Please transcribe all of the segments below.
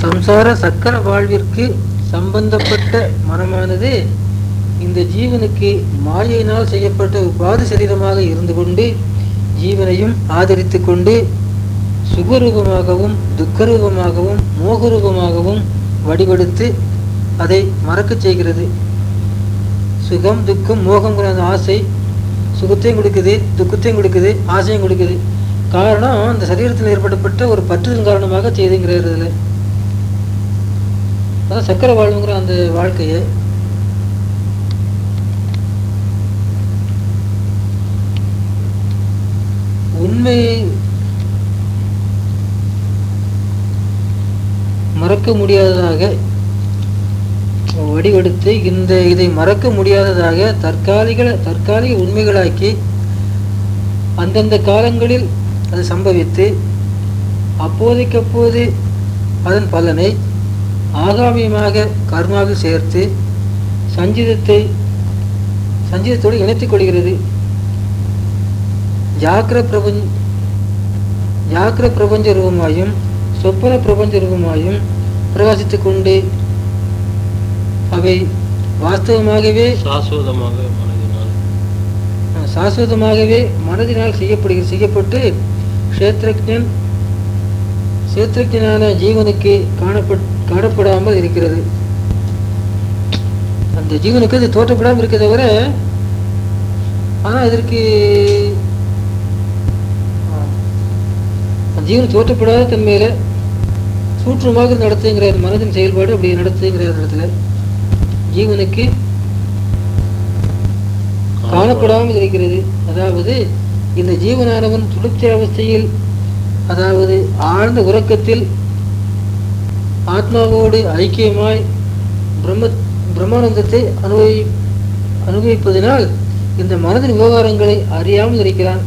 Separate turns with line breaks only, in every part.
சம்சார சக்கர வாழ்விற்கு சம்பந்தப்பட்ட மனமானது இந்த ஜீவனுக்கு மாயையினால் செய்யப்பட்ட உபாதி சரீரமாக இருந்து கொண்டு ஜீவனையும் ஆதரித்து கொண்டு சுகரூபமாகவும் துக்கரூபமாகவும் மோகரூபமாகவும் வடிவெடுத்து அதை மறக்கச் செய்கிறது. சுகம் துக்கம் மோகங்கிற அந்த ஆசை சுகத்தையும் கொடுக்குது துக்கத்தையும் கொடுக்குது ஆசையும் கொடுக்குது. காரணம் அந்த சரீரத்தில் ஏற்படப்பட்ட ஒரு பற்றுதல் காரணமாக செய்துங்கிறது இதில். அதான் சக்கர வாழ்வுங்கிற அந்த வாழ்க்கையை உண்மையை மறக்க முடியாததாக வடிவெடுத்து இந்த இதை மறக்க முடியாததாக தற்காலிக தற்காலிக உண்மைகளாக்கி அந்தந்த காலங்களில் அது சம்பவித்து அப்போதைக்கப்போது அதன் பலனை ஆகாமியமாக கர்மாவில் சேர்த்து சஞ்சிதத்தை சஞ்சிதத்தோடு இணைத்துக் கொள்கிறது. ஜாக்கிர பிரபஞ்ச ஜாக்கிர பிரபஞ்ச ரூபமாயும் சொப்பன பிரபஞ்ச ரூபமாயும் பிரகாசித்துக் கொண்டு அவை வாஸ்தவமாகவே
சாஸ்வதமாக
சாஸ்வதமாகவே மனதினால் செய்யப்படுகிறது செய்யப்பட்டு கஷேத்திரஜன் கஷேத்திரஜனான ஜீவனுக்கு காணப்பட் காணப்படாமல் இருக்கிறது. அந்த ஜீவனுக்கு அது தோற்றப்படாமல் இருக்க தவிர ஆனால் இதற்கு அந்த ஜீவன் தோற்றப்படாத தன்மையில சூற்றுமாக நடத்துங்கிறார் மனதின் செயல்பாடு அப்படி நடத்துங்கிறார் இடத்துல. ஜீவனுக்கு காணப்படாமல் இருக்கிறது. அதாவது இந்த ஜீவனானவன் சுளுப்தி அவஸ்தையில் அதாவது ஆழ்ந்த உறக்கத்தில் ஆத்மாவோடு ஐக்கியமாய் பிரம்ம பிரம்மானந்தத்தை அனுபவி அனுபவிப்பதினால் இந்த மனதின் விவகாரங்களை அறியாமல் இருக்கிறான்.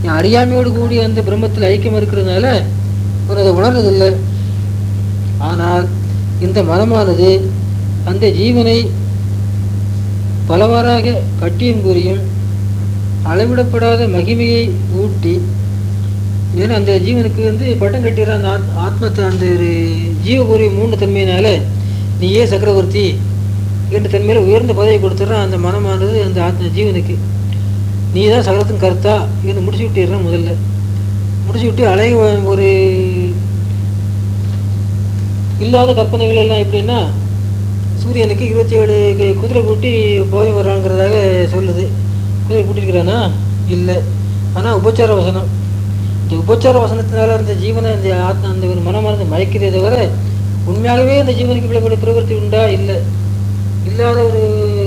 இவன் அறியாமையோடு கூடிய அந்த பிரம்மத்தில் ஐக்கியம் இருக்கிறதுனால அவன் அதை உணர்றதில்லை. ஆனால் இந்த மனமானது அந்த ஜீவனை பலவாறாக கட்டியும் கூறியும் அளவிடப்படாத மகிமையை ஊட்டி ஏன்னா அந்த ஜீவனுக்கு வந்து பட்டம் கட்டிடுற அந்த ஆத் ஆத்மத்தை அந்த ஒரு ஜீவபூர்வ மூணு தன்மையினால நீயே சக்கரவர்த்தி? என்ற தன்மையில உயர்ந்த பதவி கொடுத்துட்றான் அந்த மனமானது அந்த ஆத்ம ஜீவனுக்கு. நீ தான் சகலத்தின் கருத்தா? என்று முடிச்சு விட்டுறான் முதல்ல. முடிச்சு விட்டு அழக ஒரு இல்லாத கற்பனைகள் எல்லாம் எப்படின்னா சூரியனுக்கு இருபத்தி ஏழு குதிரை கூட்டி போய் வர்றாங்கிறதாக சொல்லுது. குதிரை கூட்டிருக்கிறானா இல்லை. ஆனால் உபச்சார வசனம். இந்த உபச்சார வசனத்தினால அந்த ஜீவனை அந்த ஆத்மா அந்த ஒரு மனமானது மயக்கிறதே தவிர உண்மையாகவே அந்த ஜீவனுக்கு இப்படி பிரவர்த்தி உண்டா? இல்லை. இல்லாத ஒரு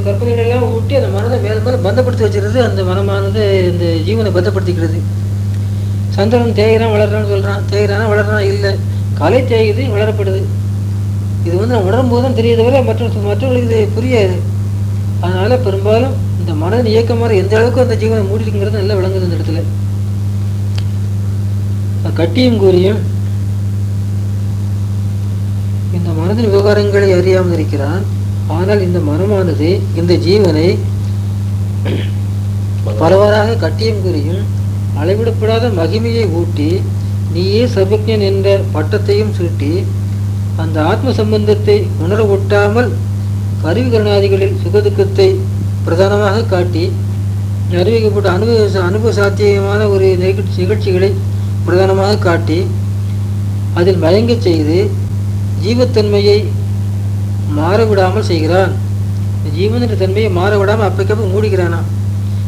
கற்பனைகளெல்லாம் ஊட்டி அந்த மனதை மேல மேலே பந்தப்படுத்தி வச்சிருது அந்த மனமானது இந்த ஜீவனை பந்தப்படுத்திக்கிறது. சந்திரன் தேய்கிறான் வளர்றான்னு சொல்கிறான் தேய்கிறானா வளர்றான்? இல்லை. கலை தேயுது வளரப்படுது. இது வந்து நான் உணரும் போது தான் தெரியுது தவிர மற்ற மற்றவர்களுக்கு இது புரியாது. அதனால் பெரும்பாலும் இந்த மனதின் இயக்கமாக எந்த அளவுக்கு அந்த ஜீவனை மூடிருக்குங்கிறது நல்லா விளங்குது இந்த இடத்துல. கட்டியும் கூறியும் இந்த மனதின் விவகாரங்களை அறியாமல் இருக்கிறான். ஆனால் இந்த மனமானது இந்த ஜீவனை பலவாறாக கட்டியம் கூறியும் அளவிடப்படாத மகிமையை ஊட்டி நீயே சபக்ஞன் என்ற பட்டத்தையும் சூட்டி அந்த ஆத்ம சம்பந்தத்தை உணர ஒட்டாமல் கருவிகரணாதிகளில் சுகதுக்கத்தை பிரதானமாக காட்டி அறிவிக்கப்பட்ட அனுபவ அனுபவ சாத்தியமான ஒரு நிகழ்ச்சி நிகழ்ச்சிகளை பிரதானமாக காட்டி அதில் மயங்க செய்து ஜீவத்தன்மையை மாறவிடாமல் செய்கிறான். இந்த தன்மையை மாறவிடாமல் அப்பக்கப்போ மூடிக்கிறானா?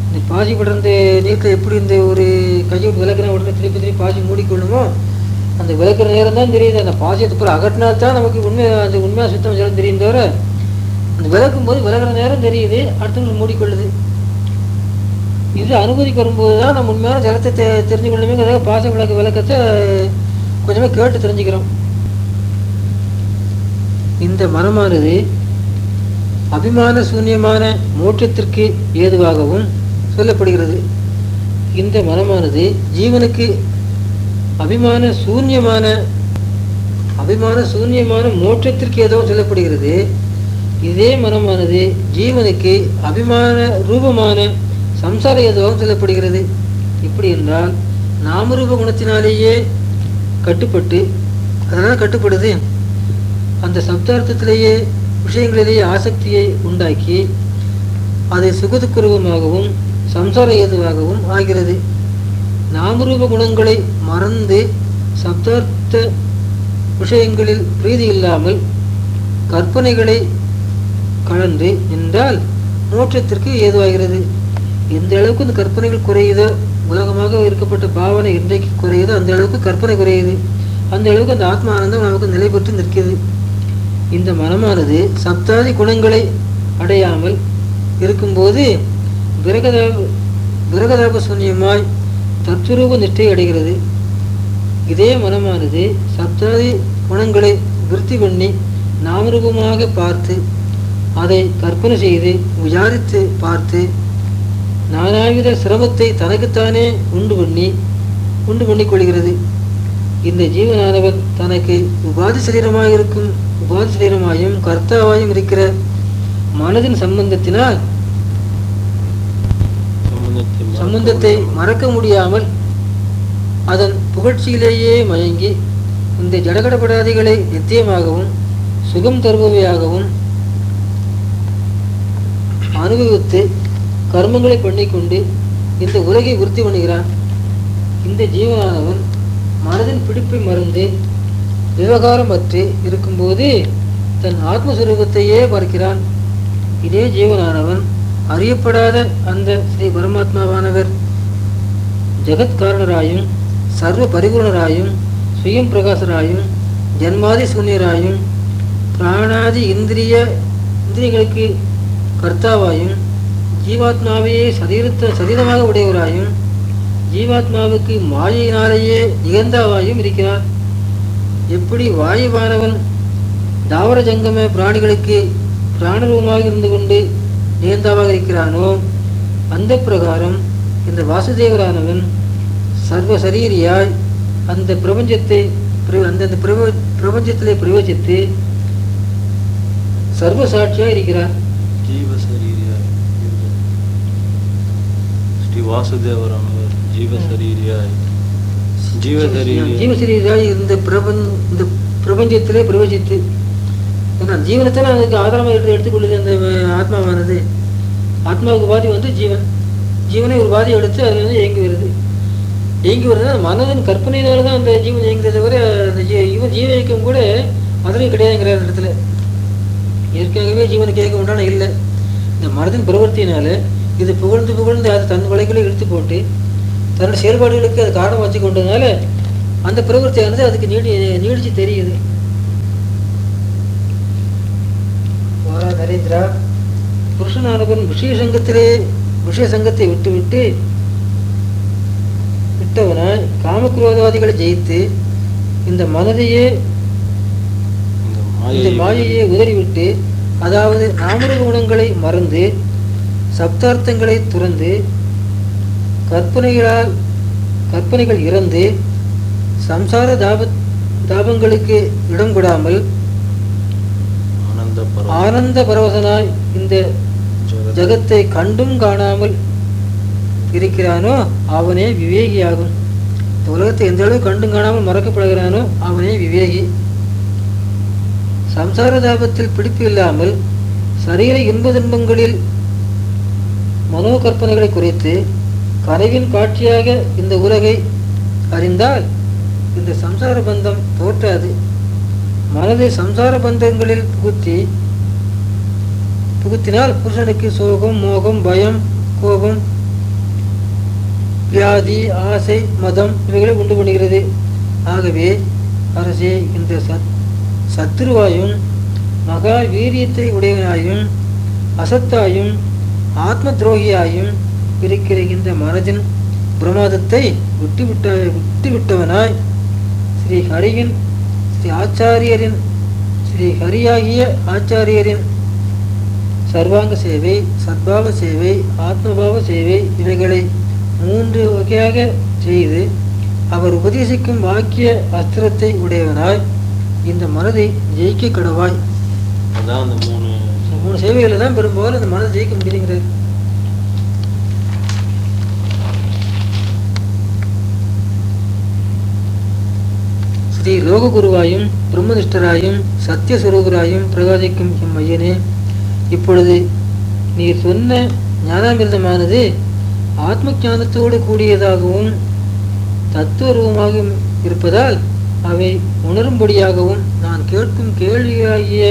இந்த பாசி படர்ந்த நீட்டில் எப்படி இந்த ஒரு கையை விளக்குற விளக்குனா உடனே திருப்பி திருப்பி பாசி மூடிக்கொள்ளுமோ? அந்த விளக்குற நேரம் தான் தெரியுது. அந்த பாசியத்தை துப்புற அகட்டினால் தான் நமக்கு உண்மை அந்த உண்மையாக சுத்தம் ஜலம் தெரியும் தவிர அந்த விளக்கும் போது விளக்குற நேரம் தெரியுது. அடுத்தவங்களுக்கு மூடிக்கொள்ளுது. இது அனுமதிக்கு வரும்போது தான் நம்ம உண்மையான ஜலத்தை தெ தெரிஞ்சு கொள்ளணுங்கிறதாக பாச விளக்கு விளக்கத்தை கொஞ்சமாக கேட்டு தெரிஞ்சுக்கிறோம். இந்த மனமானது அபிமான சூன்யமான மோற்றத்திற்கு ஏதுவாகவும் சொல்லப்படுகிறது. இந்த மனமானது ஜீவனுக்கு அபிமான சூன்யமான அபிமான சூன்யமான மோட்சத்திற்கு ஏதோ சொல்லப்படுகிறது. இதே மனமானது ஜீவனுக்கு அபிமான ரூபமான சம்சார ஏதுவாகவும் சொல்லப்படுகிறது. இப்படி என்றால் நாமரூப குணத்தினாலேயே கட்டுப்பட்டு அதனால் கட்டுப்படுது. அந்த சப்தார்த்தத்திலேயே விஷயங்களிலேயே ஆசக்தியை உண்டாக்கி அதை சுகதுக்குருவமாகவும் சம்சார ஏதுவாகவும் ஆகிறது. நாமரூப குணங்களை மறந்து சப்தார்த்த விஷயங்களில் பிரீதி இல்லாமல் கற்பனைகளை கலந்து நின்றால் மோட்சத்திற்கு ஏதுவாகிறது. எந்த அளவுக்கு இந்த கற்பனைகள் குறையுதோ? உலகமாக இருக்கப்பட்ட பாவனை இன்றைக்கு குறையுதோ? அந்த அளவுக்கு கற்பனை குறையுது. அந்த அளவுக்கு அந்த ஆத்மா ஆனந்தம் நமக்கு நிலை பெற்று நிற்கிறது இந்த மனமானது சப்தாதி குணங்களை அடையாமல் இருக்கும்போது விரகதாப விரகதாப சூன்யமாய் தத்துரூப நிஷ்டை அடைகிறது. இதே மனமானது சப்தாதி குணங்களை விருத்தி பண்ணி நாமரூபமாக பார்த்து அதை கற்பனை செய்து விசாரித்து பார்த்து நானாவித சிரமத்தை தனக்குத்தானே உண்டு பண்ணி உண்டு பண்ணிக் கொள்கிறது இந்த ஜீவனானவன் தனக்கு உபாதி சரீரமாக இருக்கும் உபாதி சரீரமாயும் கர்த்தாவாயும் இருக்கிற மனதின் சம்பந்தத்தினால்
சம்பந்தத்தை மறக்க முடியாமல்
அதன் புகழ்ச்சியிலேயே மயங்கி இந்த ஜடகடபடாதிகளை நித்தியமாகவும் சுகம் தருபவையாகவும் அனுபவித்து கர்மங்களை பண்ணிக்கொண்டு இந்த உலகை உறுதி பண்ணுகிறான். இந்த ஜீவனானவன் மனதின் பிடிப்பை மறந்து விவகாரமற்று இருக்கும்போது தன் ஆத்மஸ்வரூபத்தையே பார்க்கிறான். இதே ஜீவனானவன் அறியப்படாத அந்த ஸ்ரீ பரமாத்மாவானவர். ஜெகத்காரணராயும் சர்வ பரிபூர்ணராயும் சுயம் பிரகாசராயும் ஜன்மாதி சூன்யராயும் பிராணாதி இந்திரிய இந்திரியங்களுக்கு கர்த்தாவாயும் ஜீவாத்மாவையே சதீரத்த சதீரமாக உடையவராயும் ஜீவாத்மாவுக்கு மாயையினாலேயே நிகழ்ந்தவாயும் இருக்கிறார். எப்படி வாயுவானவன் தாவர ஜங்கம பிராணிகளுக்கு பிராணரூபமாக இருந்து கொண்டு நேர்ந்தாவாக இருக்கிறானோ அந்த பிரகாரம் இந்த வாசுதேவரானவன் சர்வ சரீரியாய் அந்த பிரபஞ்சத்தை பிர- அந்தந்த பிரப பிரபஞ்சத்திலே பிரவேசித்து சர்வ சாட்சியாக இருக்கிறார்.
ஜீவசரீரியா ஸ்ரீ வாசுதேவரானவர் ஜீவசரீரியாய் ஜீவசரீரியாய்
ஜீவசரீராய் இந்த பிரபன் இந்த பிரபஞ்சத்திலே பிரவேசித்து ஏன்னா ஜீவனத்தை அதுக்கு ஆதாரமாக எடுத்து எடுத்துக்கொள்ளுது அந்த ஆத்மாவானது ஆத்மாவுக்கு பாதி வந்து ஜீவன் ஜீவனை ஒரு பாதி எடுத்து அதில் வந்து இயங்கி வருது இயங்கி வருது மனதின் கற்பனையினால தான் அந்த ஜீவன் இயங்குறத தவிர அந்த இவன் ஜீவ இயக்கம் கூட அதுலேயும் கிடையாதுங்கிற அந்த இடத்துல இயற்கையாகவே ஜீவனுக்கு இயக்கம் உண்டான இல்லை இந்த மனதின் பிரவர்த்தியினால இது புகழ்ந்து புகழ்ந்து அது தன் வலைகளை இழுத்து போட்டு தன்னுடைய செயல்பாடுகளுக்கு அது காரணம் வச்சு கொண்டதுனால அந்த பிரவருத்தியானது அதுக்கு நீடி நீடிச்சு தெரியுது. நரேந்திரா. புருஷனானவன் விஷய சங்கத்திலே விஷய சங்கத்தை விட்டுவிட்டு விட்டவனாய் காமக்ரோதாதிகளை ஜெயித்து இந்த மனதையே
இந்த
இந்த
மாயை
மாயையை உதறிவிட்டு அதாவது நாமரூப குணங்களை மறந்து சப்தார்த்தங்களை துறந்து கற்பனைகளால் கற்பனைகள் இறந்து சம்சார தாப தாபங்களுக்கு இடம் கொடாமல்
ஆனந்த பரவ
ஆனந்த பரவசனாய் இந்த
ஜெகத்
ஜகத்தை கண்டும் காணாமல் இருக்கிறானோ அவனே விவேகியாகும். இந்த உலகத்தை எந்த அளவு கண்டும் காணாமல் மறக்கப்படுகிறானோ அவனே விவேகி. சம்சார தாபத்தில் பிடிப்பு இல்லாமல் சரீர இன்ப துன்பங்களில் மனோ கற்பனைகளை குறைத்து கனவின் காட்சியாக இந்த உலகை அறிந்தால் இந்த சம்சார பந்தம் தோற்றாது. மனதை சம்சார பந்தங்களில் புகுத்தி புகுத்தினால் புருஷனுக்கு சோகம் மோகம் பயம் கோபம் வியாதி ஆசை மதம் இவைகளை உண்டு பண்ணுகிறது. ஆகவே அரசே இந்த சத் சத்துருவாயும் மகா வீரியத்தை உடையவனாயும் அசத்தாயும் ஆத்ம துரோகியாயும் இருக்கிற இந்த மனதின் பிரமாதத்தை விட்டுவிட்ட விட்டுவிட்டவனாய் ஸ்ரீ ஹரியின் ஸ்ரீ ஆச்சாரியரின் ஸ்ரீ ஹரியாகிய ஆச்சாரியரின் சர்வாங்க சேவை சத்பாவ சேவை ஆத்மபாவ சேவை இவைகளை மூன்று வகையாக செய்து அவர் உபதேசிக்கும் வாக்கிய அஸ்திரத்தை உடையவனாய். இந்த மனதை ஜெயிக்க கடவாய்.
அதான் அந்த மூணு
மூணு சேவைகளை தான் பெரும்பாலும் இந்த மனதை ஜெயிக்க முடியுங்கிறது ஸ்ரீ லோககுருவாயும் பிரம்மனிஷ்டராயும் சத்தியஸ்வரூபராயும் பிரகாசிக்கும் எம் ஐயனே இப்பொழுது நீர் சொன்ன ஞானாமிர்தமானது ஆத்ம ஞானத்தோடு கூடியதாகவும் தத்துவரூபமாகவும் இருப்பதால் அவை உணரும்படியாகவும் நான் கேட்கும் கேள்வியாகிய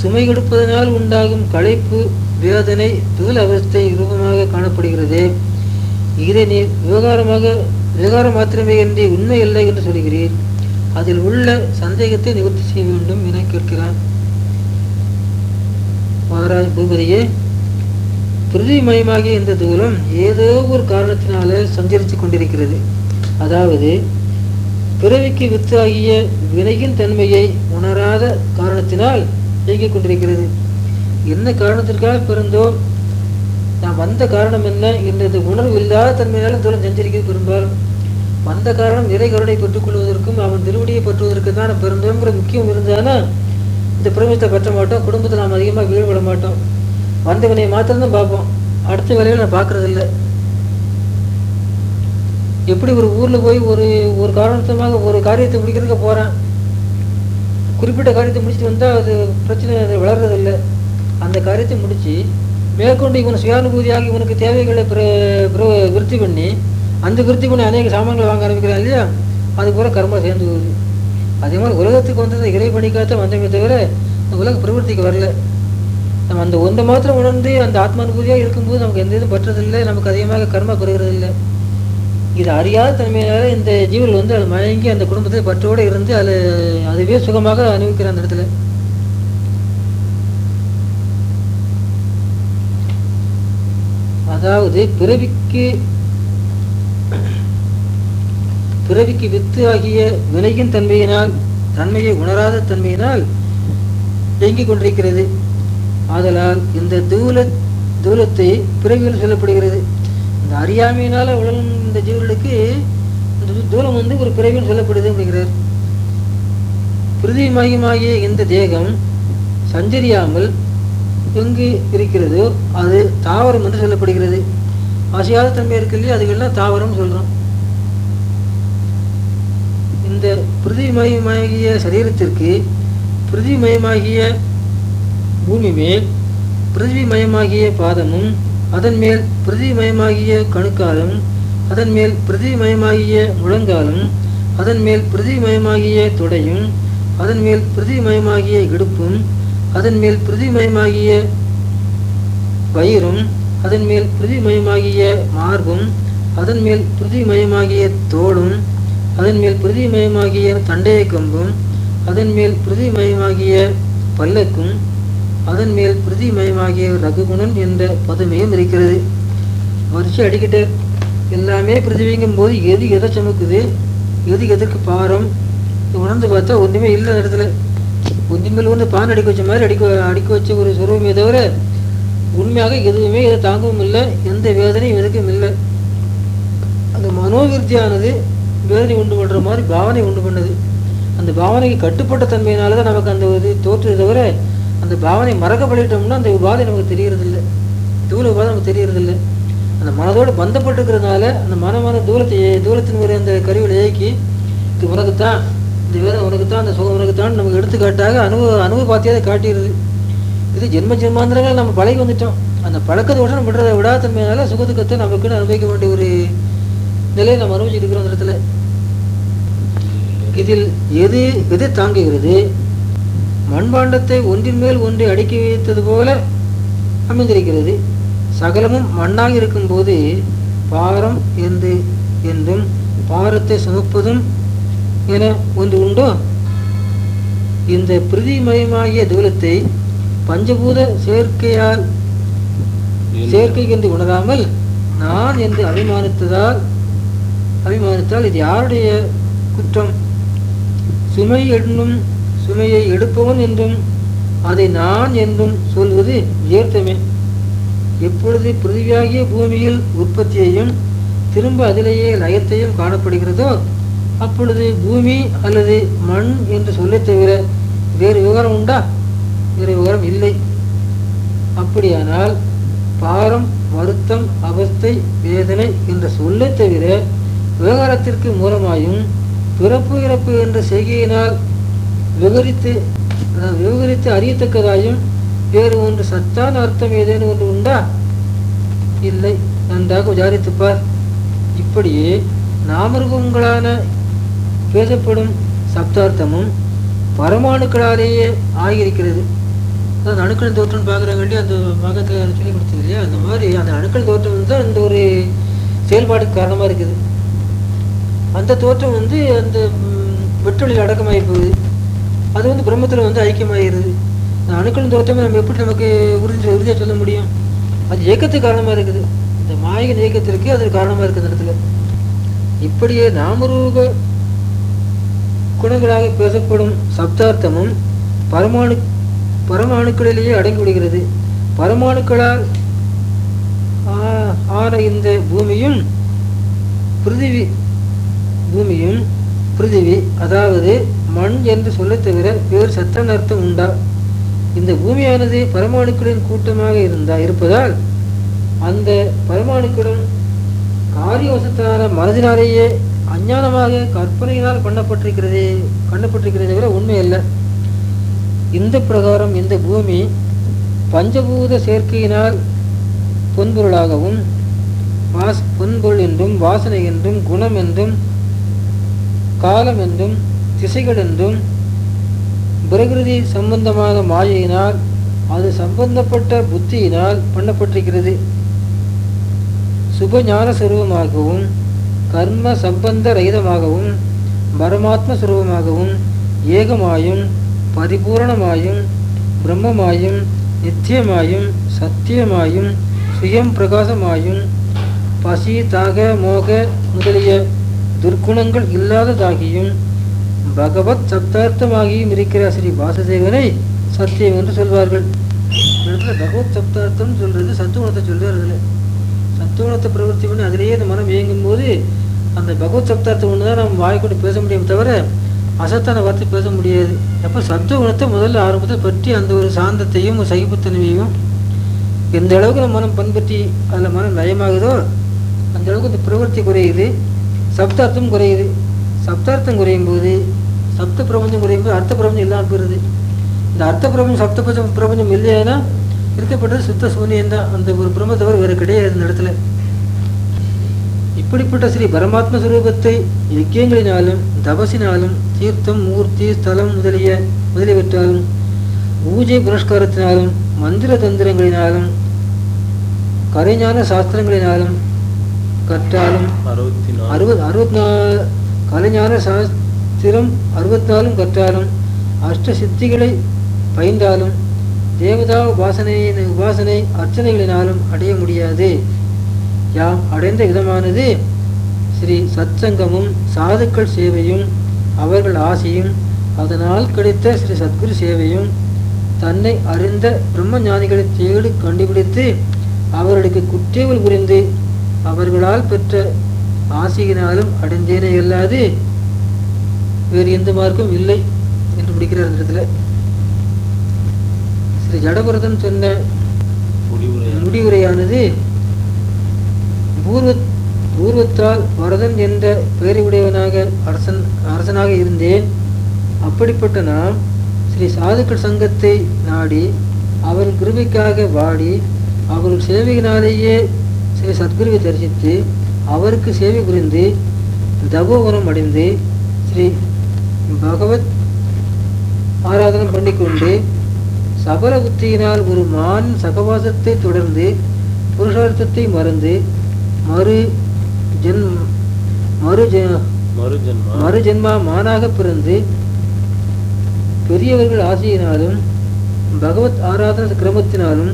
சுமை கொடுப்பதனால் உண்டாகும் களைப்பு வேதனை தூள் அவஸ்தை ரூபமாக காணப்படுகிறது. இதை நீ விவகாரமாக விவகாரம் மாத்திரமே என்று உண்மை இல்லை என்று சொல்கிறீர். அதில் உள்ள சந்தேகத்தை நிவர்த்தி செய்ய வேண்டும் என கேட்கிறான் மகாராஜ் பூபதியே பிரதிமயமாகிய இந்த தூலம் ஏதோ ஒரு காரணத்தினால சஞ்சரித்து கொண்டிருக்கிறது. அதாவது பிறவிக்கு வித்தாகிய வினையின் தன்மையை உணராத காரணத்தினால் இயங்கிக் கொண்டிருக்கிறது என்ன காரணத்திற்காக பிறந்தோம்? நான் வந்த காரணம் என்ன? என்றது உணர்வு இல்லாத தன்மையினாலும் தூரம் செஞ்சிருக்கிறது பெரும்பாலும் வந்த காரணம் இறை கருணை பெற்றுக் கொள்வதற்கும் அவன் திருவடியை பற்றுவதற்கு தான் பிறந்தோங்கிற முக்கியம் இருந்தானா? இந்த பிரபஞ்சத்தை பற்ற மாட்டோம். குடும்பத்தில் நாம் அதிகமாக ஈடுபட மாட்டோம். வந்தவனை மாத்திரம்தான் பார்ப்போம். அடுத்த வேலையில் நான் பார்க்கறதில்லை. எப்படி ஒரு ஊரில் போய் ஒரு ஒரு காரணத்தமாக ஒரு காரியத்தை முடிக்கிறதுக்கு போகிறேன் குறிப்பிட்ட காரியத்தை முடிச்சுட்டு வந்தால் அது பிரச்சனை அது வளர்றதில்லை. அந்த காரியத்தை முடித்து மேற்கொண்டு இவன் சுயானுபூதியாக இவனுக்கு தேவைகளை பிர பிர விருத்தி பண்ணி அந்த விருத்தி பண்ணி அநேக சாமான்களை வாங்க ஆரம்பிக்கிறான் இல்லையா? அது பூரா கர்மா சேர்ந்து போகுது. அதே மாதிரி உலகத்துக்கு வந்தது இறை பணிக்காக வந்தமே தவிர உலக பிரவൃத்திக்கு வரல. நம்ம அந்த ஒன்றை மாத்திரம் உணர்ந்து அந்த ஆத்மானுபூதியாக இருக்கும்போது நமக்கு எந்த இதுவும் பற்றதில்லை. நமக்கு அதிகமாக கர்மா குறைகிறதில்லை இது அறியாத தன்மையினால இந்த ஜீவர்கள் வந்து அது மயங்கி அந்த குடும்பத்தை பற்றோடு இருந்து அது அதுவே சுகமாக அனுபவிக்கிற அந்த இடத்துல. அதாவது பிறவிக்கு பிறவிக்கு வித்து ஆகிய வினையின் தன்மையினால் தன்மையை உணராத தன்மையினால் இயங்கிக் கொண்டிருக்கிறது. ஆதலால் இந்த தூல தூலத்தை பிறவியில் சொல்லப்படுகிறது. இந்த அறியாமையினால உலகம் இந்த ஜீவர்களுக்கு இந்த தூரம் வந்து ஒரு பிறவின்னு சொல்லப்படுது அப்படிங்கிறார். பிரிதிமயமாகிய இந்த தேகம் சஞ்சரியாமல் எங்கு இருக்கிறதோ அது தாவரம் என்று சொல்லப்படுகிறது. அசையாத தன்மை இருக்கு இல்லையா? அதுக்கெல்லாம் தாவரம் சொல்றோம். இந்த பிரிதிமயமாகிய சரீரத்திற்கு பிரிதிமயமாகிய பூமி மேல் பிருத்திவிமயமாகிய பாதமும் அதன் மேல் பிரதிமயமாகிய கணுக்காலும் அதன் மேல் பிரதிமயமாகிய முழங்காலும் அதன் மேல் பிரதிமயமாகிய தொடையும் அதன் மேல் பிரதிமயமாகிய இடுப்பும் அதன் மேல் பிரதிமயமாகிய வயிறும் அதன் மேல் பிரதிமயமாகிய மார்பும் அதன் மேல் பிரதிமயமாகிய தோளும் அதன் மேல் பிரதிமயமாகிய தண்டைய கம்பும் அதன் மேல் பிரதிமயமாகிய பல்லக்கும் அதன் மேல் பிரதிமயமாகிய ரகுகுணன் என்ற பதமையும் இருக்கிறது. வரிசை அடிக்கிட்டு எல்லாமே பிரதிபிங்கும் போது எது எதை சுமக்குது? எது எதற்கு பாரம்? உணர்ந்து பார்த்தா ஒன்றுமே இல்லை இடத்துல. ஒன்றுமேல் வந்து பான் அடிக்க வச்ச மாதிரி அடிக்க அடிக்க வச்ச ஒரு சுரூபமே தவிர உண்மையாக எதுவுமே இதை தாங்கவும் இல்லை. எந்த வேதனையும் எதுக்கும் இல்லை. அந்த மனோவிருத்தியானது வேதனை உண்டு பண்ணுற மாதிரி பாவனை உண்டு பண்ணுது. அந்த பாவனைக்கு கட்டுப்பட்ட தன்மையினால தான் நமக்கு அந்த இது தோற்றுது தவிர அந்த பாவனை மறக்கப்பட்டுட்டோம்னா அந்த உபாதை நமக்கு தெரியறதில்லை. தூள உபாதை நமக்கு தெரியறதில்லை. அந்த மனதோடு பந்தப்பட்டுக்கிறதுனால அந்த மனமான தூரத்தை தூரத்தின் ஒரு அந்த கருவியில் இயக்கி இது உனக்குத்தான் இந்த வேதனை உனக்குத்தான் அந்த சுகம் உனக்குத்தான் நமக்கு எடுத்துக்காட்டாக அனுபவ அனுபவ பாத்தியாதை காட்டிடுது. இது ஜென்ம ஜென்மாந்திரங்கள் நம்ம பழகி வந்துட்டோம். அந்த பழக்கத்தை விட நம்ம விடுறதை விடாதன்மையினால சுகதுக்கத்தை நமக்குன்னு அனுபவிக்க வேண்டிய ஒரு நிலையை நம்ம அனுபவிச்சுட்டு இருக்கிறோம் அந்த இடத்துல. இதில் எது எது தாங்குகிறது? மண்பாண்டத்தை ஒன்றின் மேல் ஒன்றை அடுக்கி வைத்தது போல அமைந்திருக்கிறது. சகலமும் மண்ணாக இருக்கும்போது பாரம் என்று என்றும் பாரத்தை சுமப்பதும் என ஒன்று உண்டோ? இந்த பிரிதிமயமாகிய தூலத்தை பஞ்சபூத சேர்க்கையால் சேர்க்கை என்று உணராமல் நான் என்று அபிமானித்ததால் அபிமானித்தால் இது யாருடைய குற்றம்? சுமை என்னும் சுமையை எடுப்பவன் என்றும் அதை நான் என்றும் சொல்வது வியர்த்தமே எப்பொழுது பிருத்திவியாகிய பூமியில் உற்பத்தியையும் திரும்ப அதிலேயே லயத்தையும் காணப்படுகிறதோ அப்பொழுது பூமி அல்லது மண் என்று சொல்லை தவிர வேறு விவகாரம் உண்டா? வேறு விவரம் இல்லை. அப்படியானால் பாரம் வருத்தம் அவஸ்தை வேதனை என்ற சொல்லை தவிர விவகாரத்திற்கு மூலமாயும் பிறப்பு இறப்பு என்ற செய்கையினால் விவரித்து விவகரித்து அறியத்தக்கதாயும் வேறு ஒன்று சத்தான அர்த்தம் ஏதேனும் ஒன்று உண்டா? இல்லை நன்றாக விசாரித்துப்பார் இப்படியே நாமருகங்களான பேசப்படும் சப்தார்த்தமும் பரமாணுக்களாலேயே ஆகியிருக்கிறது. அதாவது அணுக்கள் தோற்றம் பார்க்குறவங்கள்டி அந்த பாகத்தில் சொல்லி கொடுத்தது இல்லையா? அந்த மாதிரி அந்த அணுக்கள் தோற்றம் வந்து அந்த ஒரு செயல்பாடுக்கு காரணமாக இருக்குது. அந்த தோற்றம் வந்து அந்த வெற்றொழில் அடக்கமாகி போகுது. அது வந்து பிரம்மத்தில் வந்து ஐக்கியமாகிடுது அந்த அணுக்களின் தோற்றமே நம்ம எப்படி நமக்கு உறுதி உறுதியாக சொல்ல முடியும்? அது இயக்கத்துக்கு காரணமாக இருக்குது. இந்த மாயகன் இயக்கத்திற்கு அது காரணமாக இருக்குது அந்த இடத்துல. இப்படியே நாமரூப குணங்களாக பேசப்படும் சப்தார்த்தமும் பரமாணு பரமாணுக்களிலேயே அடங்கி விடுகிறது. பரமாணுக்களால் ஆ- ஆன இந்த பூமியும் பிருதிவி பூமியும் பிருதிவி அதாவது மண் என்று சொல்லத் தவிர வேறு சத்தான அர்த்தம் உண்டா? இந்த பூமியானது பரமாணுக்களின் கூட்டமாக இருந்தா இருப்பதால் அந்த பரமாணுக்களும் காரியவசத்தான மனதினாலேயே அஞ்ஞானமாக கற்பனையினால் பண்ணப்பட்டிருக்கிறது பண்ணப்பட்டிருக்கிறதே தவிர உண்மை அல்ல. இந்த பிரகாரம் இந்த பூமி பஞ்சபூத சேர்க்கையினால் பொன்பொருளாகவும் வாஸ் பொன்பொருள் என்றும் வாசனை என்றும் குணம் என்றும் காலம் என்றும் திசைகளென்றும் பிரகிருதி சம்பந்தமான மாயையினால் அது சம்பந்தப்பட்ட புத்தியினால் பண்ணப்பட்டிருக்கிறது. சுபஞான சுரூபமாகவும் கர்ம சம்பந்த ரகிதமாகவும் பரமாத்ம சுரூபமாகவும் ஏகமாயும் பரிபூரணமாயும் பிரம்மமாயும் நித்தியமாயும் சத்தியமாயும் சுயம் பிரகாசமாயும் பசி தாக மோக முதலிய துர்க்குணங்கள் இல்லாததாகியும் பகவத் சப்தார்த்தமாகியும் இருக்கிற ஸ்ரீ வாசுதேவனை சத்தியம் என்று சொல்வார்கள். இடத்துல பகவத் சப்தார்த்தம் சொல்றது சத்துவணத்தை அதில் சத்துவணத்தை பிரவர்த்தி பண்ணி அதிலேயே இந்த மனம் இயங்கும் போது அந்த பகவத் சப்தார்த்தம் ஒன்று தான் நம்ம வாய் கொண்டு பேச முடியும் தவிர அசத்தான வார்த்தை பேச முடியாது. அப்போ சத்துவகுணத்தை முதல்ல ஆரம்பத்தை பற்றி அந்த ஒரு சாந்தத்தையும் சகிப்புத்தன்மையும் எந்த அளவுக்கு நம்ம மனம் பண்பற்றி அதில் மனம் நயமாகுதோ அந்த அளவுக்கு இந்த பிரவர்த்தி குறையுது சப்தார்த்தம் குறையுது. சப்தார்த்தம் குறையும் போது சப்த பிரபஞ்சம் குறையும் போது அர்த்த பிரபஞ்சம் இல்லாமல் போயிடுது இந்த அர்த்த பிரபஞ்சம் சப்த பிரபஞ்சம் பிரபஞ்சம் இல்லையானா இருக்கப்பட்டது சுத்த சூன்யம் தான். அந்த ஒரு பிரம்ம தவிர வேறு கிடையாது இந்த இடத்துல. இப்படிப்பட்ட ஸ்ரீ பரமாத்ம சுரூபத்தை யஜ்யங்களினாலும் தபசினாலும் தீர்த்தம் மூர்த்தி ஸ்தலம் முதலிய முதலியவற்றாலும் பூஜை புனஸ்காரத்தினாலும் மந்திர தந்திரங்களினாலும் கரைஞான சாஸ்திரங்களினாலும் கற்றாலும்
அறுபத்தி
அறுபத்தி நாலு கலைஞான சாஸ்திரம் அறுபத்தாலும் கற்றாலும் அஷ்ட சித்திகளை பயின்றாலும் தேவதா உபாசனையின் உபாசனை அர்ச்சனைகளினாலும் அடைய முடியாது. யாம் அடைந்த விதமானது ஸ்ரீ சத்சங்கமும் சாதுக்கள் சேவையும் அவர்கள் ஆசையும் அதனால் கிடைத்த ஸ்ரீ சத்குரு சேவையும் தன்னை அறிந்த பிரம்ம ஞானிகளை தேடி கண்டுபிடித்து அவர்களுக்கு குற்றங்கள் புரிந்து அவர்களால் பெற்ற ஆசையினாலும் அடைந்தேனே அல்லாது வேறு எந்த மார்க்கும் இல்லை என்று முடிக்கிறார் இந்த இடத்துல. ஸ்ரீ ஜடபரதன் சொன்ன
முடிவுரை
முடிவுரையானது பூர்வ பூர்வத்தால் வரதன் என்ற பெயரையுடையவனாக அரசன் அரசனாக இருந்தேன். அப்படிப்பட்ட நாம் ஸ்ரீ சாதுக்கள் சங்கத்தை நாடி அவர்கள் கிருபைக்காக வாடி அவர்கள் சேவையினாலேயே ஸ்ரீ சத்குருவை தரிசித்து அவருக்கு சேவை புரிந்து தபோவனம் அடைந்து ஸ்ரீ பகவத் ஆராதனம் பண்ணிக்கொண்டு சபல புத்தியினால் ஒரு மான் சகவாசத்தை தொடர்ந்து புருஷார்த்தத்தை மறந்து மறு ஜென் மறு மறு ஜென்மா. மானாக பிறந்து பெரியவர்கள் ஆசையினாலும் பகவத் ஆராதன கிரமத்தினாலும்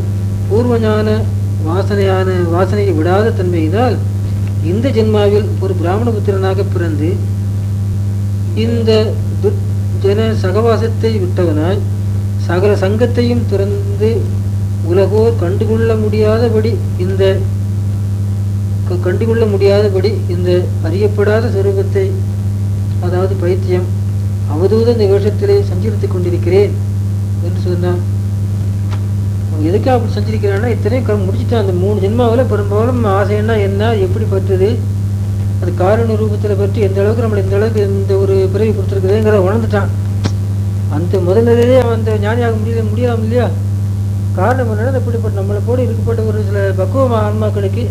பூர்வஞான வாசனையான வாசனையை விடாத தன்மையினால் இந்த ஜென்மாவில் ஒரு பிராமண புத்திரனாக பிறந்து இந்த துர்ஜன சகவாசத்தை விட்டவனாய் சகல சங்கத்தையும் துறந்து உலகோர் கண்டுகொள்ள முடியாதபடி இந்த க- கண்டுகொள்ள முடியாதபடி இந்த அறியப்படாத சுரூபத்தை அதாவது பைத்தியம் அவதூத நிகழ்ச்சத்திலே சஞ்சரித்துக் கொண்டிருக்கிறேன் என்று சொன்னான். எதுக்காக அப்படி செஞ்சிருக்கிறான்னா இத்தனையும் க அந்த மூணு ஜென்மாவில் பெரும்பாலும் ஆசைன்னா என்ன எப்படி பற்றுது? அது காரண ரூபத்தில் பற்றி எந்த அளவுக்கு நம்மளை இந்த அளவுக்கு இந்த ஒரு பிறவி கொடுத்துருக்குதுங்கிறத உணர்ந்துட்டான். அந்த முதல்லே அவன் அந்த ஞானியாக முடியல முடியாமல் இல்லையா? காரணம் என்னன்னா இப்படிப்பட்ட நம்மளை போட இருக்கப்பட்ட ஒரு சில பக்குவ ஆன்மாக்களுக்கு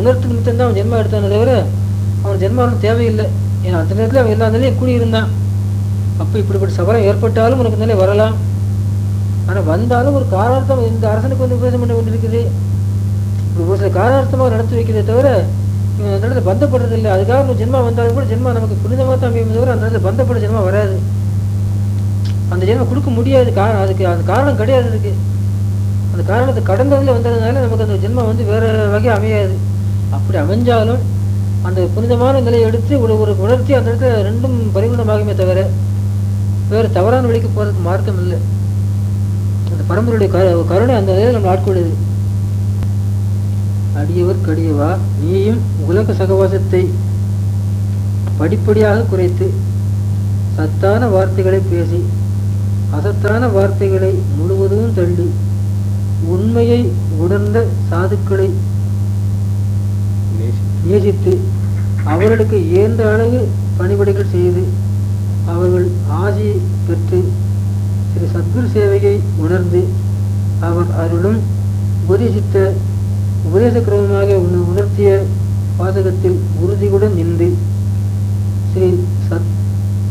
உணர்த்து நிமித்தம் தான் அவன் ஜென்மா எடுத்தானே தவிர அவன் ஜென்மாவும் தேவையில்லை. ஏன்னா அந்த நேரத்தில் அவன் எல்லா நிலையும் கூடியிருந்தான். அப்போ இப்படிப்பட்ட சபலம் ஏற்பட்டாலும் உனக்கு நிலை வரலாம். ஆனால் வந்தாலும் ஒரு காரார்த்தம் இந்த அரசனுக்கு வந்து உபதேசம் பண்ண வேண்டியிருக்குது. இப்படி ஒரு சில காரார்த்தமாக நடத்தி வைக்கிறதே தவிர இவன் அந்த இடத்துல பந்தப்படுறது இல்லை அதுக்காக ஒரு ஜென்மா வந்தாலும் கூட ஜென்மா நமக்கு புனிதமாக தான் அமையும் தவிர அந்த இடத்துல பந்தப்பட ஜென்மா வராது. அந்த ஜென்மம் கொடுக்க முடியாது. காரணம் அதுக்கு அந்த காரணம் கிடையாது அதுக்கு. அந்த காரணத்தை கடந்ததில் வந்ததுனால நமக்கு அந்த ஜென்மம் வந்து வேற வகை அமையாது. அப்படி அமைஞ்சாலும் அந்த புனிதமான நிலையை எடுத்து ஒரு ஒரு உணர்த்தி அந்த இடத்துல ரெண்டும் பரிகுணமாகுமே தவிர வேறு தவறான வழிக்கு போகிறதுக்கு மார்க்கம் இல்லை. அந்த பரம்பருடைய கருணை அந்த நிலையில் நம்ம ஆட்கொள்ளுது. அடியவர் கடியவா? நீயும் உலக சகவாசத்தை படிப்படியாக குறைத்து சத்தான வார்த்தைகளை பேசி அசத்தான வார்த்தைகளை முழுவதும் தள்ளி உண்மையை உணர்ந்த சாதுக்களை நேசித்து அவர்களுக்கு ஏந்த அளவு பணிபடைகள் செய்து அவர்கள் ஆசி பெற்று திரு சத்குரு சேவையை உணர்ந்து அவர் அருளும் உபதேசித்த உபதேச கிரமமாக உணர்த்திய வாசகத்தில் உறுதியுடன் நின்று ஸ்ரீ சத்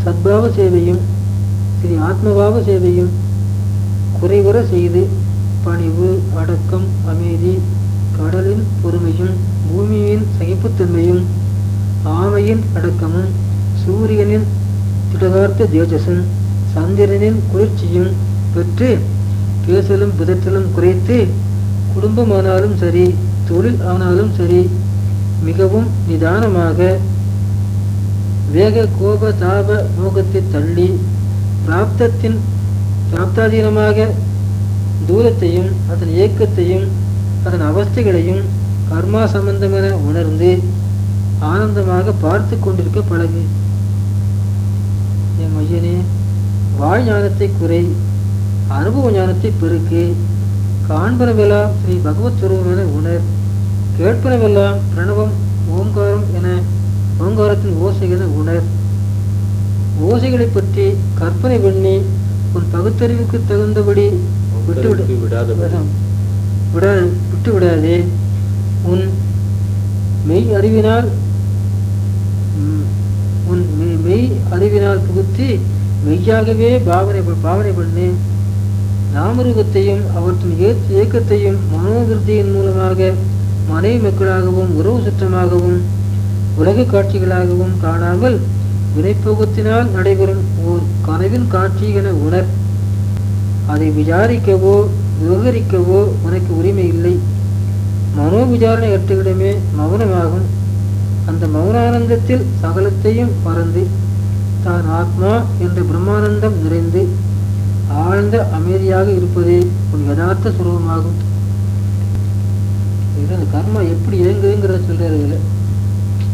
சத்பாவ சேவையும் ஸ்ரீ ஆத்மபாவ சேவையும் குறைவுற செய்து பணிவு அடக்கம் அமைதி கடலின் பொறுமையும் பூமியின் சகிப்புத்தன்மையும் ஆமையின் அடக்கமும் சூரியனின் திடகார்த்த தேஜசன் சந்திரனின் குளிர்ச்சியும் பெற்று பேசலும் புதற்றலும் குறைத்து குடும்பமானாலும் சரி தொழில் ஆனாலும் சரி மிகவும் நிதானமாக வேக கோப தாப மோகத்தை தள்ளி பிராப்தத்தின் பிராப்தாதீனமாக தூரத்தையும் அதன் இயக்கத்தையும் அதன் அவஸ்தைகளையும் கர்மா சம்பந்தமென உணர்ந்து ஆனந்தமாக பார்த்து கொண்டிருக்க பழகு. என் மையனே வாழ் ஞானத்தை குறை அனுபவ ஞானத்தை பெருக்கு காண்பனவெல்லாம் ஸ்ரீ பகவத் சுரூபம் என உணர் கேட்பனவெல்லாம் பிரணவம் ஓங்காரம் என ஓங்காரத்தின் ஓசை என உணர். ஓசைகளை பற்றி கற்பனை பண்ணி உன் பகுத்தறிவுக்கு தகுந்தபடி
விடாதபடி.
விட விட்டு விடாதே உன் மெய் அறிவினால் உன் மெய்- மெய் அறிவினால் புகுத்தி மெய்யாகவே பாவனை பாவனை பண்ணு நாமருகத்தையும் அவற்றின் ஏத்- இயக்கத்தையும் மனோவிருத்தியின் மூலமாக மனைவி மக்களாகவும் உறவு சுற்றமாகவும் உலக காட்சிகளாகவும் காணாமல் வினைப்போகத்தினால் நடைபெறும் ஓர் கனவின் காட்சி என உணர். அதை விசாரிக்கவோ விவகரிக்கவோ உனக்கு உரிமை இல்லை. மனோ விசாரணை எட்டுகிடமே மௌனமாகும். அந்த மௌனானந்தத்தில் சகலத்தையும் மறந்து தான் ஆத்மா என்ற பிரம்மானந்தம் நிறைந்து ஆழ்ந்த அமைதியாக இருப்பதே உன் யதார்த்த சுரூபமாகும். இது அந்த கர்மா எப்படி இயங்குதுங்கிறத சொல்றாரு இதுல.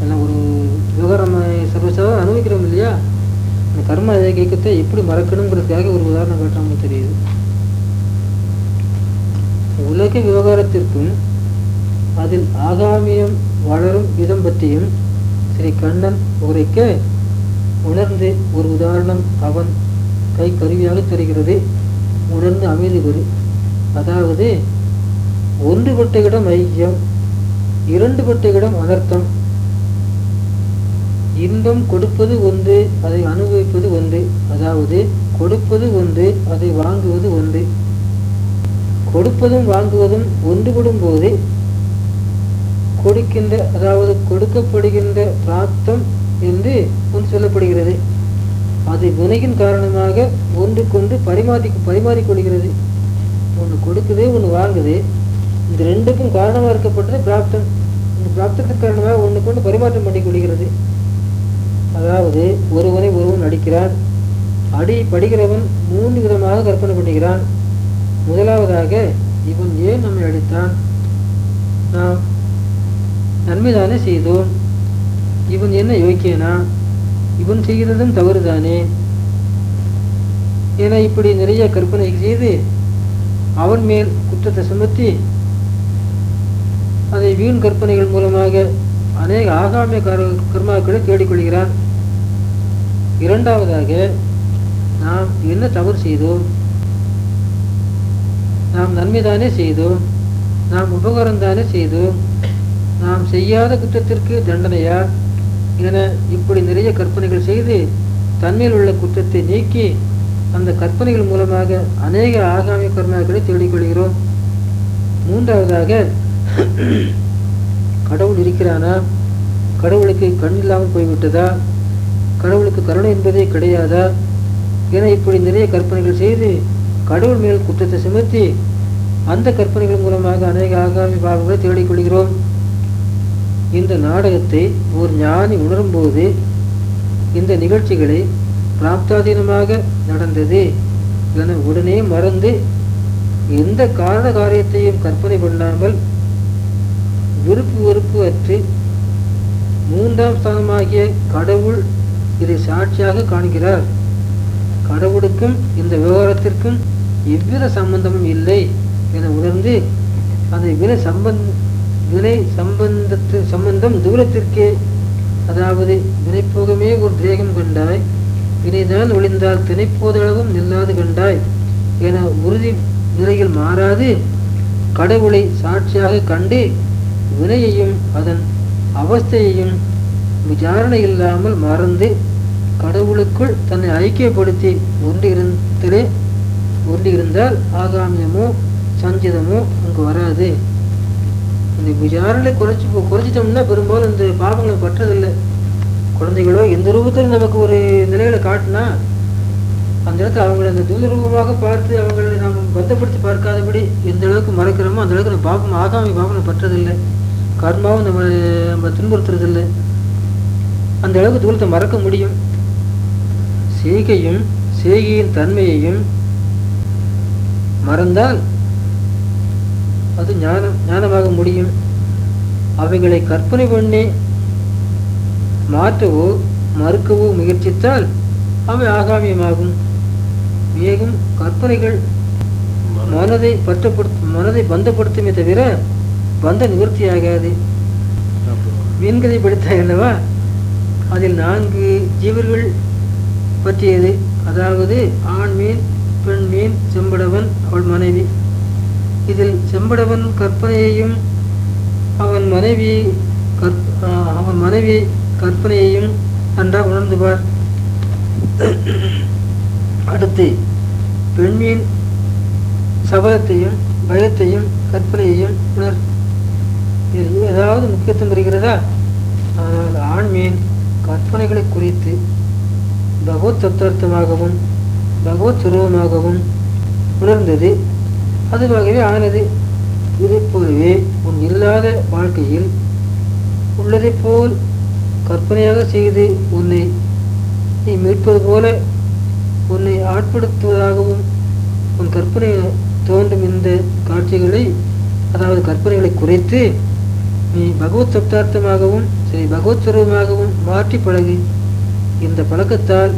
ஏன்னா ஒரு விவகாரம் சர்வசாக அனுபவிக்கிறோம் இல்லையா? அந்த கர்ம இயக்கத்தை எப்படி மறக்கணுங்கிறதுக்காக ஒரு உதாரணம் காட்டுறாங்க தெரியுது. உலக விவகாரத்திற்கும் அதில் ஆகாமியம் வளரும் விதம் பற்றியும் ஸ்ரீ கண்ணன் உரைக்க உணர்ந்து ஒரு உதாரணம் அவன் கை கருவியாக தருகிறது. உணர்ந்து அமைதி பெறு. அதாவது ஒன்றுபட்ட இடம் ஐக்கியம் இரண்டுபட்ட இடம் அனர்த்தம். இன்பம் கொடுப்பது ஒன்று அதை அனுபவிப்பது ஒன்று. அதாவது கொடுப்பது ஒன்று அதை வாங்குவது ஒன்று. கொடுப்பதும் வாங்குவதும் ஒன்றுபடும் போது கொடுக்கின்ற அதாவது கொடுக்கப்படுகின்ற பிராப்தம் என்று ஒன்று சொல்லப்படுகிறது துணையின் காரணமாக ஒன்றுக்கொன்று பரிமாறி பரிமாறிக்கொள்கிறது. ஒன்று கொடுக்குது ஒன்று வாங்குது. இந்த ரெண்டுக்கும் காரணமாக இருக்கப்பட்டது பிராப்தம். இந்த பிராப்தத்துக்கு காரணமாக ஒன்று கொண்டு பரிமாற்றம் பண்ணிக்கொள்கிறது அதாவது ஒருவனை ஒருவன் அடிக்கிறான். அடி படுகிறவன் மூன்று விதமாக கற்பனை பண்ணுகிறான். முதலாவதாக இவன் ஏன் நம்மை அடித்தான்? நாம் நன்மைதானே செய்தோம். இவன் என்ன யோக்கியனா? இவன் செய்கிறதும் தவறுதானே? என இப்படி நிறைய கற்பனை செய்து அவன் மேல் குற்றத்தை சுமத்தி அதை வீண் கற்பனைகள் மூலமாக அநேக ஆகாமிய கர்மாக்களை தேடிக்கொள்கிறான். இரண்டாவதாக நாம் என்ன தவறு செய்தோம்? நாம் நன்மைதானே செய்தோம்? நாம் உபகாரம் தானே செய்தோம்? நாம் செய்யாத குற்றத்திற்கு தண்டனையா? என இப்படி நிறைய கற்பனைகள் செய்து தன்மையில் உள்ள குற்றத்தை நீக்கி அந்த கற்பனைகள் மூலமாக அநேக ஆகாமிய கர்மாக்களை தேடிக்கொள்கிறோம். மூன்றாவதாக கடவுள் இருக்கிறானா? கடவுளுக்கு கண் இல்லாமல் போய்விட்டதா? கடவுளுக்கு கருணை என்பதே கிடையாதா? என இப்படி நிறைய கற்பனைகள் செய்து கடவுள் மேல் குற்றத்தை சுமத்தி அந்த கற்பனைகள் மூலமாக அநேக ஆகாமி பாவங்களை தேடிக்கொள்கிறோம். இந்த நாடகத்தை ஒரு ஞானி உணரும்போது இந்த நிகழ்ச்சிகளை பிராப்தாதீனமாக நடந்தது என உடனே மறந்து எந்த காரண காரியத்தையும் கற்பனை பண்ணாமல் விருப்பு வெறுப்பு அற்று மூன்றாம் ஸ்தானமாகிய கடவுள் இதை சாட்சியாக காண்கிறார். கடவுளுக்கும் இந்த விவகாரத்திற்கும் எவ்வித சம்பந்தமும் இல்லை என உணர்ந்து அந்த வினை சம்பந்த வினை சம்பந்தத்து சம்பந்தம் தூரத்திற்கே அதாவது வினைப்போகமே ஒரு தேகம் கண்டாய் வினைதான் ஒளிந்தால் திணைப்போதளவும் நில்லாது கண்டாய் என உறுதி நிலையில் மாறாது கடவுளை சாட்சியாக கண்டு வினையையும் அதன் அவஸ்தையையும் விசாரணை இல்லாமல் மறந்து கடவுளுக்குள் தன்னை ஐக்கியப்படுத்தி ஒன்றிருந்தே ஒன்றிருந்தால் ஆகாமியமோ சஞ்சிதமோ அங்கு வராது. இந்த விசாரணை குறைச்சி குறைச்சிட்டோம்னா பெரும்பாலும் இந்த பாவங்களை பற்றதில்லை. குழந்தைகளோ எந்த ரூபத்தில் நமக்கு ஒரு நிலைகளை காட்டினா அந்த இடத்துல அவங்களை அந்த தூத ரூபமாக பார்த்து அவங்களை நாம் பந்தப்படுத்தி பார்க்காதபடி எந்த அளவுக்கு மறைக்கிறோமோ அந்த அளவுக்கு நம்ம பாவம் ஆகாமி பாவனை பற்றதில்லை. கர்மாவும் நம்ம நம்ம துன்புறுத்துறதில்லை. அந்த அளவுக்கு தூரத்தை மறக்க முடியும். செய்கையும் செய்கையின் தன்மையையும் மறந்தால் அது ஞானம் ஞானமாக முடியும். அவைகளை கற்பனை பண்ணி மாற்றவோ மறுக்கவோ முயற்சித்தால் அவை ஆகாமியமாகும் மேலும் கற்பனைகள் மனதை பற்றப்படுத்த மனதை பந்தப்படுத்துமே தவிர பந்த நிவர்த்தியாகாது. மீன்கதை படித்தாய் அல்லவா அதில் நான்கு ஜீவர்கள் பற்றியது. அதாவது ஆண் மீன் பெண் மீன் செம்படவன் அவள் மனைவி. இதில் செம்படவன் கற்பனையையும் அவன் மனைவி கற் அவன் மனைவி கற்பனையையும் நன்றாக உணர்ந்துவார் அடுத்து பெண்மீன் சபலத்தையும் பயத்தையும் கற்பனையையும் உணர். ஏதாவது முக்கியத்துவம் இருக்கிறதா ஆனால் ஆண்மீன் கற்பனைகளை குறித்து பகவத் தத்துவார்த்தமாகவும் பகவத் சுரூபமாகவும் உணர்ந்தது. அதுவாகவே ஆனது. இதைப் போலவே உன் இல்லாத வாழ்க்கையில் உள்ளதைப் போல் கற்பனையாக செய்து உன்னை நீ மீட்பது போல உன்னை ஆட்படுத்துவதாகவும் உன் கற்பனை தோன்றும் இந்த காட்சிகளை அதாவது கற்பனைகளை குறைத்து நீ பகவத் சப்தார்த்தமாகவும் சரி பகவத் சுரூபமாகவும் மாற்றி பழகு இந்த பழக்கத்தால்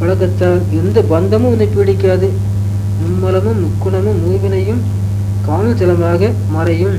பழக்கத்தால் எந்த பந்தமும் உன்னை பீடிக்காது. மும்மலமும் முக்குணமும் மூவினையும் காணல் ஜலமாக மறையும்.